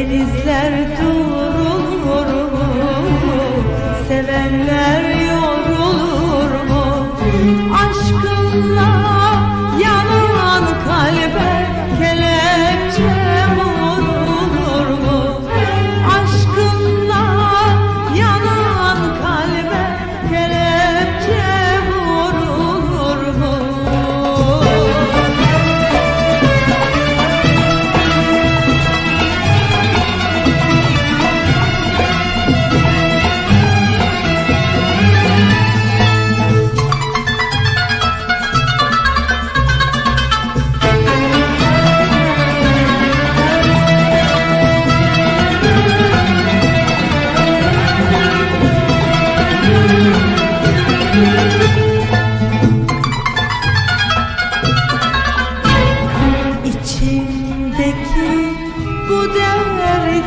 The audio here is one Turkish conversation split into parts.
Denizler durur? Sevenler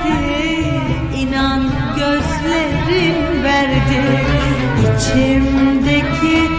derdi inan gözlerin verdi. İçimdeki